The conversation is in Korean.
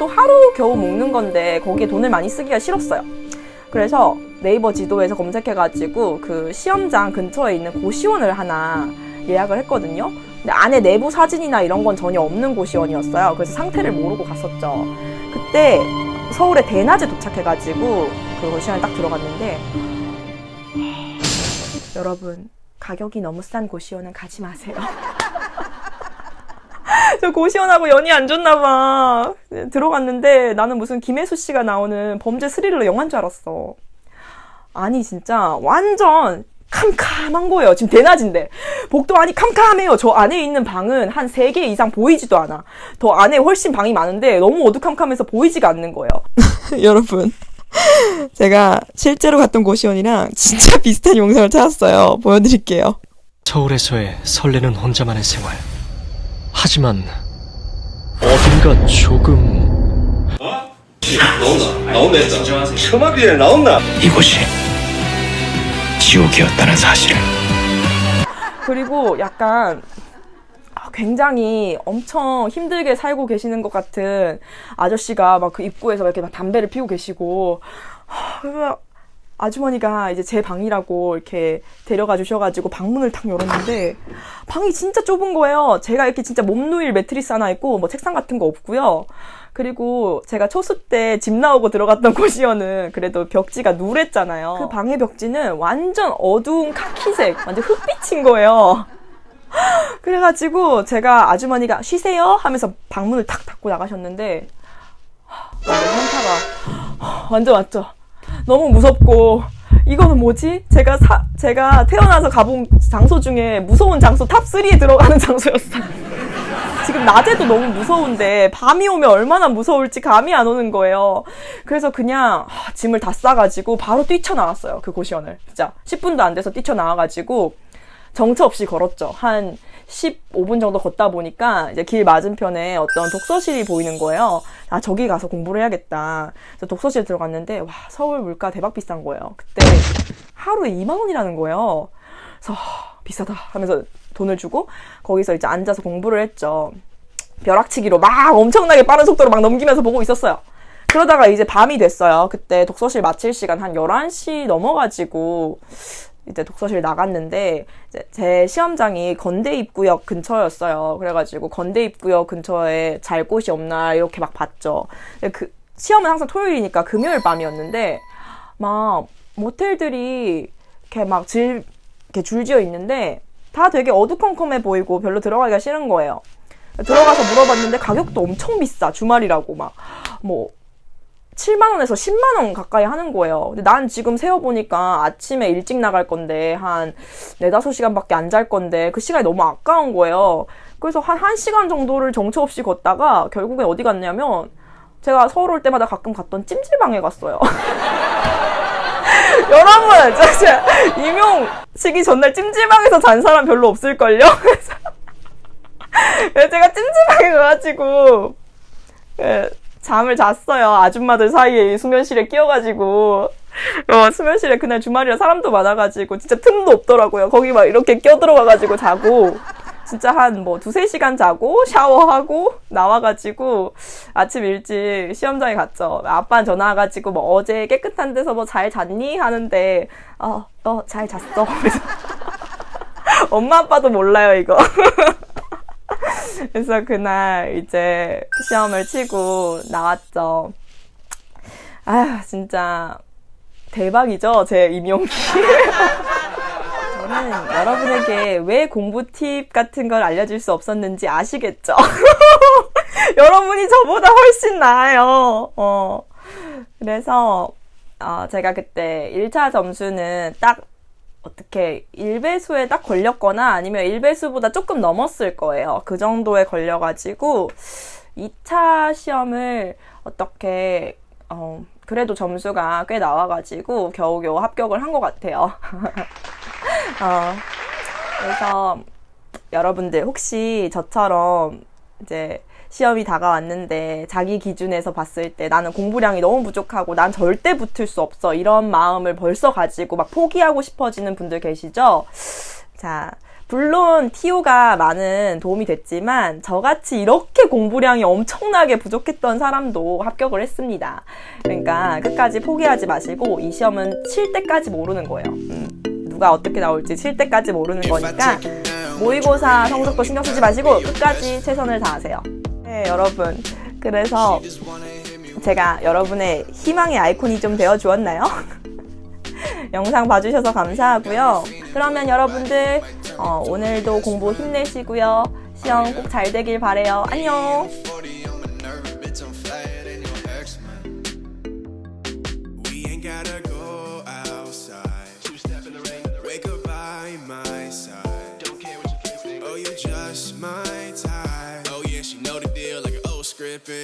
그것도 하루 겨우 먹는 건데 거기에 돈을 많이 쓰기가 싫었어요. 그래서 네이버 지도에서 검색해가지고 그 시험장 근처에 있는 고시원을 하나 예약을 했거든요. 근데 안에 내부 사진이나 이런 건 전혀 없는 고시원이었어요. 그래서 상태를 모르고 갔었죠. 그때 서울에 대낮에 도착해가지고 그 고시원에 딱 들어갔는데 여러분 가격이 너무 싼 고시원은 가지 마세요. 저 고시원하고 연이 안 좋나 봐. 들어갔는데 나는 무슨 김혜수 씨가 나오는 범죄 스릴러 영화인 줄 알았어. 아니 진짜 완전 캄캄한 거예요. 지금 대낮인데. 복도 안이 캄캄해요. 저 안에 있는 방은 한 3개 이상 보이지도 않아. 더 안에 훨씬 방이 많은데 너무 어두컴컴해서 보이지가 않는 거예요. 여러분. 제가 실제로 갔던 고시원이랑 진짜 비슷한 영상을 찾았어요. 보여드릴게요. 서울에서의 설레는 혼자만의 생활. 하지만 어딘가 조금 나온다. 나온다 했다. 처마비에 나온다. 이곳이 지옥이었다는 사실을 그리고 약간 굉장히 엄청 힘들게 살고 계시는 것 같은 아저씨가 막 그 입구에서 이렇게 막 담배를 피우고 계시고 그래서 아주머니가 이제 제 방이라고 이렇게 데려가 주셔가지고 방문을 탁 열었는데 방이 진짜 좁은 거예요. 제가 이렇게 진짜 몸 누일 매트리스 하나 있고 뭐 책상 같은 거 없고요. 그리고 제가 초수 때 집 나오고 들어갔던 고시원은 그래도 벽지가 누랬잖아요. 그 방의 벽지는 완전 어두운 카키색, 완전 흑빛인 거예요. 그래가지고 제가 아주머니가 쉬세요 하면서 방문을 탁 닫고 나가셨는데 하, 완전 현타가 완전 왔죠. 너무 무섭고 이거는 뭐지? 제가 사, 제가 태어나서 가본 장소 중에 무서운 장소 탑 3에 들어가는 장소였어요. 지금 낮에도 너무 무서운데 밤이 오면 얼마나 무서울지 감이 안 오는 거예요. 그래서 그냥 하, 짐을 다 싸가지고 바로 뛰쳐나왔어요. 그 고시원을. 진짜 10분도 안 돼서 뛰쳐나와가지고 정처 없이 걸었죠. 한 15분 정도 걷다 보니까 이제 길 맞은편에 어떤 독서실이 보이는 거예요. 아, 저기 가서 공부를 해야겠다. 그래서 독서실 들어갔는데, 와, 서울 물가 대박 비싼 거예요. 그때 하루에 2만원이라는 거예요. 그래서, 하, 비싸다 하면서 돈을 주고, 거기서 이제 앉아서 공부를 했죠. 벼락치기로 막 엄청나게 빠른 속도로 막 넘기면서 보고 있었어요. 그러다가 이제 밤이 됐어요. 그때 독서실 마칠 시간 한 11시 넘어가지고, 이제 독서실 나갔는데 이제 제 시험장이 건대 입구역 근처였어요. 그래가지고 건대 입구역 근처에 잘 곳이 없나 이렇게 막 봤죠. 그 시험은 항상 토요일이니까 금요일 밤이었는데 막 모텔들이 이렇게 막 질, 이렇게 줄지어 있는데 다 되게 어두컴컴해 보이고 별로 들어가기가 싫은 거예요. 들어가서 물어봤는데 가격도 엄청 비싸. 주말이라고 막 뭐 7만원에서 10만원 가까이 하는 거예요. 근데 난 지금 세어보니까 아침에 일찍 나갈 건데, 한 4, 5시간 밖에 안 잘 건데, 그 시간이 너무 아까운 거예요. 그래서 한 1시간 정도를 정처 없이 걷다가, 결국엔 어디 갔냐면, 제가 서울 올 때마다 가끔 갔던 찜질방에 갔어요. 여러분, 진짜, 임용 시기 전날 찜질방에서 잔 사람 별로 없을걸요? 그래서 제가 찜질방에 가가지고, 예, 잠을 잤어요. 아줌마들 사이에 수면실에 끼어가지고. 어, 수면실에 그날 주말이라 사람도 많아가지고, 진짜 틈도 없더라고요. 거기 막 이렇게 껴들어가가지고 자고, 진짜 한 뭐 두세 시간 자고, 샤워하고, 나와가지고, 아침 일찍 시험장에 갔죠. 아빠는 전화 와가지고, 뭐 어제 깨끗한 데서 뭐 잘 잤니? 하는데, 어, 어, 잘 잤어. 엄마 아빠도 몰라요, 이거. 그래서 그날 이제 시험을 치고 나왔죠. 아휴, 진짜 대박이죠, 제 임용기. 저는 여러분에게 왜 공부 팁 같은 걸 알려줄 수 없었는지 아시겠죠? 여러분이 저보다 훨씬 나아요. 어. 그래서, 어, 제가 그때 1차 점수는 딱 어떻게 1배수에 딱 걸렸거나 아니면 1배수보다 조금 넘었을 거예요. 그 정도에 걸려가지고 2차 시험을 어떻게 어, 그래도 점수가 꽤 나와가지고 겨우겨우 합격을 한 것 같아요. 어, 그래서 여러분들 혹시 저처럼 이제 시험이 다가왔는데 자기 기준에서 봤을 때 나는 공부량이 너무 부족하고 난 절대 붙을 수 없어 이런 마음을 벌써 가지고 막 포기하고 싶어지는 분들 계시죠? 자, 물론 티오가 많은 도움이 됐지만 저같이 이렇게 공부량이 엄청나게 부족했던 사람도 합격을 했습니다. 그러니까 끝까지 포기하지 마시고 이 시험은 칠 때까지 모르는 거예요. 음, 누가 어떻게 나올지 칠 때까지 모르는 거니까 모의고사 성적도 신경 쓰지 마시고 끝까지 최선을 다하세요. 네, 여러분. 그래서 제가 여러분의 희망의 아이콘이 좀 되어 주었나요? 영상 봐주셔서 감사하고요. 그러면 여러분들 어, 오늘도 공부 힘내시고요. 시험 꼭 잘 되길 바래요. 안녕.